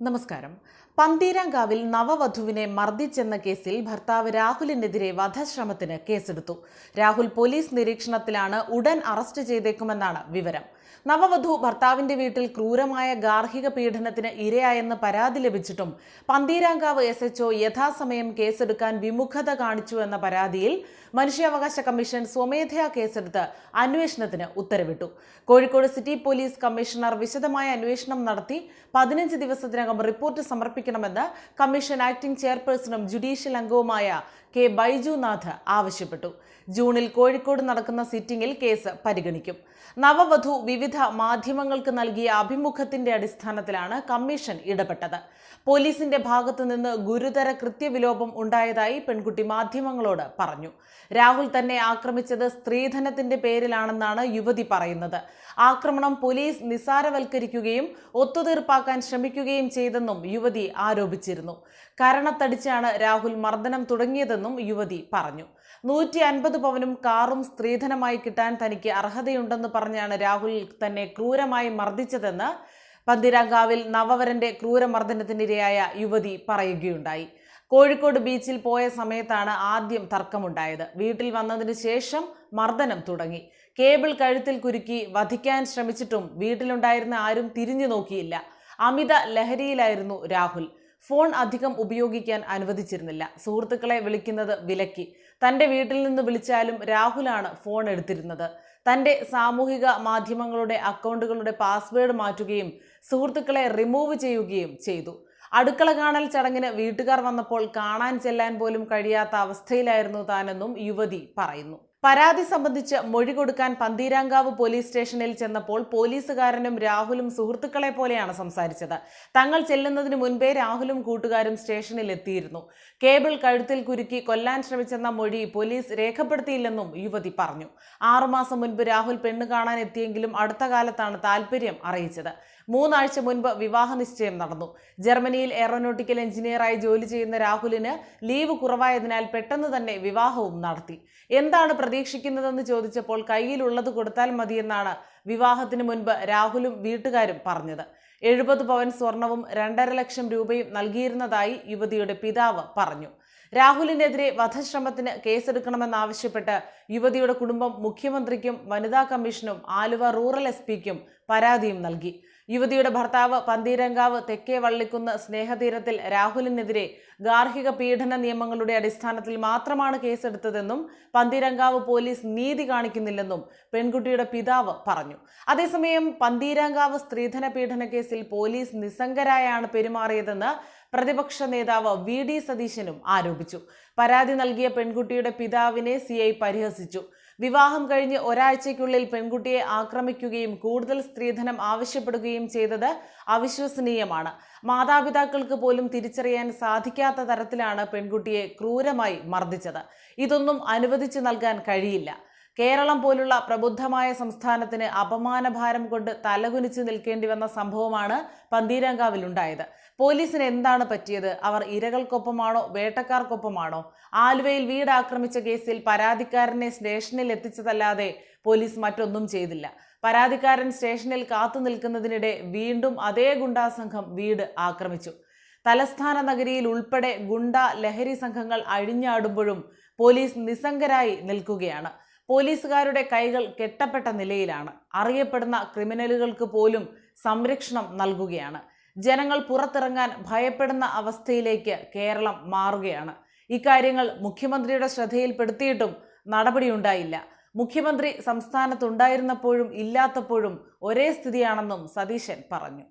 നമസ്കാരം. പന്തീരാങ്കാവിൽ നവവധുവിനെ മർദ്ദിച്ചെന്ന കേസിൽ ഭർത്താവ് രാഹുലിനെതിരെ വധശ്രമത്തിന് കേസെടുത്തു. രാഹുൽ പോലീസ് നിരീക്ഷണത്തിലാണ് ഉടൻ അറസ്റ്റ് ചെയ്തേക്കുമെന്നാണ് വിവരം. നവവധു ഭർത്താവിന്റെ വീട്ടിൽ ക്രൂരമായ ഗാർഹിക പീഡനത്തിന് ഇരയായെന്ന് പരാതി ലഭിച്ചിട്ടും പന്തീരാങ്കാവ് എസ് എച്ച്ഒ യഥാസമയം കേസെടുക്കാൻ വിമുഖത കാണിച്ചു എന്ന പരാതിയിൽ മനുഷ്യാവകാശ കമ്മീഷൻ സ്വമേധയാ കേസെടുത്ത് അന്വേഷണത്തിന് ഉത്തരവിട്ടു. കോഴിക്കോട് സിറ്റി പോലീസ് കമ്മീഷണർ വിശദമായ അന്വേഷണം നടത്തി പതിനഞ്ച് ദിവസത്തിനകം റിപ്പോർട്ട് സമർപ്പിക്കണമെന്ന് കമ്മീഷൻ ആക്ടിംഗ് ചെയർപേഴ്സണും ജുഡീഷ്യൽ അംഗവുമായ കെ ബൈജുനാഥ് ആവശ്യപ്പെട്ടു. ജൂണിൽ കോഴിക്കോട് നടക്കുന്ന സിറ്റിംഗിൽ കേസ് പരിഗണിക്കും. നവവധു വിവിധ മാധ്യമങ്ങൾക്ക് നൽകിയ അഭിമുഖത്തിന്റെ അടിസ്ഥാനത്തിലാണ് കമ്മീഷൻ ഇടപെട്ടത്. പോലീസിന്റെ ഭാഗത്തുനിന്ന് ഗുരുതര കൃത്യവിലോപം ഉണ്ടായതായി പെൺകുട്ടി മാധ്യമങ്ങളോട് പറഞ്ഞു. രാഹുൽ തന്നെ ആക്രമിച്ചത് സ്ത്രീധനത്തിന്റെ പേരിലാണെന്നാണ് യുവതി പറയുന്നത്. ആക്രമണം പോലീസ് നിസാരവൽക്കരിക്കുകയും ഒത്തുതീർപ്പാക്കാൻ ശ്രമിക്കുകയും ചെയ്തെന്നും യുവതി ആരോപിച്ചിരുന്നു. കരണത്തടിച്ചാണ് രാഹുൽ മർദ്ദനം തുടങ്ങിയതെന്നും യുവതി പറഞ്ഞു. നൂറ്റി അൻപത് പവനും കാറും സ്ത്രീധനമായി കിട്ടാൻ തനിക്ക് അർഹതയുണ്ടെന്ന് പറഞ്ഞാണ് രാഹുൽ തന്നെ ക്രൂരമായി മർദ്ദിച്ചതെന്ന് പന്തിരാങ്കാവിൽ നവവരന്റെ ക്രൂരമർദ്ദനത്തിനിരയായ യുവതി പറയുകയുണ്ടായി. കോഴിക്കോട് ബീച്ചിൽ പോയ സമയത്താണ് ആദ്യം തർക്കമുണ്ടായത്. വീട്ടിൽ വന്നതിന് ശേഷം മർദ്ദനം തുടങ്ങി. കേബിൾ കഴുത്തിൽ കുരുക്കി വധിക്കാൻ ശ്രമിച്ചിട്ടും വീട്ടിലുണ്ടായിരുന്ന ആരും തിരിഞ്ഞു നോക്കിയില്ല അമിത ലഹരിയിലായിരുന്നു രാഹുൽ. ഫോൺ അധികം ഉപയോഗിക്കാൻ അനുവദിച്ചിരുന്നില്ല. സുഹൃത്തുക്കളെ വിളിക്കുന്നത് വിലക്കി. തന്റെ വീട്ടിൽ നിന്ന് വിളിച്ചാലും രാഹുലാണ് ഫോൺ എടുത്തിരുന്നത്. തന്റെ സാമൂഹിക മാധ്യമങ്ങളുടെ അക്കൗണ്ടുകളുടെ പാസ്വേഡ് മാറ്റുകയും സുഹൃത്തുക്കളെ റിമൂവ് ചെയ്യുകയും ചെയ്തു. അടുക്കള കാണൽ ചടങ്ങിന് വീട്ടുകാർ വന്നപ്പോൾ കാണാൻ ചെല്ലാൻ പോലും കഴിയാത്ത അവസ്ഥയിലായിരുന്നു താനെന്നും യുവതി പറയുന്നു. പരാതി സംബന്ധിച്ച് മൊഴി കൊടുക്കാൻ പന്തീരാങ്കാവ് പോലീസ് സ്റ്റേഷനിൽ ചെന്നപ്പോൾ പോലീസുകാരനും രാഹുലും സുഹൃത്തുക്കളെ പോലെയാണ് സംസാരിച്ചത്. തങ്ങൾ ചെല്ലുന്നതിന് മുൻപേ രാഹുലും കൂട്ടുകാരും സ്റ്റേഷനിൽ എത്തിയിരുന്നു. കേബിൾ കഴുത്തിൽ കുരുക്കി കൊല്ലാൻ ശ്രമിച്ചെന്ന മൊഴി പോലീസ് രേഖപ്പെടുത്തിയില്ലെന്നും യുവതി പറഞ്ഞു. ആറുമാസം മുൻപ് രാഹുൽ പെണ്ണ് കാണാൻ എത്തിയെങ്കിലും അടുത്ത കാലത്താണ് താല്പര്യം അറിയിച്ചത്. മൂന്നാഴ്ച മുൻപ് വിവാഹ നിശ്ചയം നടന്നു. ജർമ്മനിയിൽ എയറോനോട്ടിക്കൽ എഞ്ചിനീയറായി ജോലി ചെയ്യുന്ന രാഹുലിന് ലീവ് കുറവായതിനാൽ പെട്ടെന്ന് തന്നെ വിവാഹവും നടത്തി. എന്താണ് പ്രതീക്ഷിക്കുന്നതെന്ന് ചോദിച്ചപ്പോൾ കയ്യിലുള്ളത് കൊടുത്താൽ മതിയെന്നാണ് വിവാഹത്തിന് മുൻപ് രാഹുലും വീട്ടുകാരും പറഞ്ഞത്. എഴുപത് പവൻ സ്വർണവും രണ്ടര ലക്ഷം രൂപയും നൽകിയിരുന്നതായി യുവതിയുടെ പിതാവ് പറഞ്ഞു. രാഹുലിനെതിരെ വധശ്രമത്തിന് കേസെടുക്കണമെന്നാവശ്യപ്പെട്ട് യുവതിയുടെ കുടുംബം മുഖ്യമന്ത്രിക്കും വനിതാ കമ്മീഷനും ആലുവ റൂറൽ എസ് പിക്കും പരാതിയും നൽകി. യുവതിയുടെ ഭർത്താവ് പന്തീരങ്കാവ് തെക്കേ വള്ളിക്കുന്ന് സ്നേഹതീരത്തിൽ രാഹുലിനെതിരെ ഗാർഹിക പീഡന നിയമങ്ങളുടെ അടിസ്ഥാനത്തിൽ മാത്രമാണ് കേസെടുത്തതെന്നും പന്തീരങ്കാവ് പോലീസ് നീതി കാണിക്കുന്നില്ലെന്നും പെൺകുട്ടിയുടെ പിതാവ് പറഞ്ഞു. അതേസമയം പന്തീരങ്കാവ് സ്ത്രീധന പീഡന കേസിൽ പോലീസ് നിസ്സംഗരായാണ് പെരുമാറിയതെന്ന് പ്രതിപക്ഷ നേതാവ് വി ഡി സതീശനും ആരോപിച്ചു. പരാതി നൽകിയ പെൺകുട്ടിയുടെ പിതാവിനെ സി ഐ പരിഹസിച്ചു. വിവാഹം കഴിഞ്ഞ് ഒരാഴ്ചയ്ക്കുള്ളിൽ പെൺകുട്ടിയെ ആക്രമിക്കുകയും കൂടുതൽ സ്ത്രീധനം ആവശ്യപ്പെടുകയും ചെയ്തത് അവിശ്വസനീയമാണ്. മാതാപിതാക്കൾക്ക് പോലും തിരിച്ചറിയാൻ സാധിക്കാത്ത തരത്തിലാണ് പെൺകുട്ടിയെ ക്രൂരമായി മർദ്ദിച്ചത്. ഇതൊന്നും അനുവദിച്ചു നൽകാൻ കഴിയില്ല. കേരളം പോലുള്ള പ്രബുദ്ധമായ സംസ്ഥാനത്തിന് അപമാനഭാരം കൊണ്ട് തലകുനിച്ച് നിൽക്കേണ്ടി വന്ന സംഭവമാണ് പന്തീരങ്കാവിലുണ്ടായത്. പോലീസിന് എന്താണ് പറ്റിയത്? അവർ ഇരകൾക്കൊപ്പമാണോ? വേട്ടക്കാർക്കൊപ്പമാണോ? ആലുവയിൽ വീട് ആക്രമിച്ച കേസിൽ പരാതിക്കാരനെ സ്റ്റേഷനിൽ എത്തിച്ചതല്ലാതെ പോലീസ് മറ്റൊന്നും ചെയ്തില്ല. പരാതിക്കാരൻ സ്റ്റേഷനിൽ കാത്തു നിൽക്കുന്നതിനിടെ വീണ്ടും അതേ ഗുണ്ടാസംഘം വീട് ആക്രമിച്ചു. തലസ്ഥാന നഗരിയിൽ ഉൾപ്പെടെ ഗുണ്ട ലഹരി സംഘങ്ങൾ അഴിഞ്ഞാടുമ്പോഴും പോലീസ് നിസ്സംഗരായി നിൽക്കുകയാണ്. പോലീസുകാരുടെ കൈകൾ കെട്ടപ്പെട്ട നിലയിലാണ്. അറിയപ്പെടുന്ന ക്രിമിനലുകൾക്ക് പോലും സംരക്ഷണം നൽകുകയാണ്. ജനങ്ങൾ പുറത്തിറങ്ങാൻ ഭയപ്പെടുന്ന അവസ്ഥയിലേക്ക് കേരളം മാറുകയാണ്. ഇക്കാര്യങ്ങൾ മുഖ്യമന്ത്രിയുടെ ശ്രദ്ധയിൽപ്പെടുത്തിയിട്ടും നടപടിയുണ്ടായില്ല. മുഖ്യമന്ത്രി സംസ്ഥാനത്തുണ്ടായിരുന്നപ്പോഴും ഇല്ലാത്തപ്പോഴും ഒരേ സ്ഥിതിയാണെന്നും സതീശൻ പറഞ്ഞു.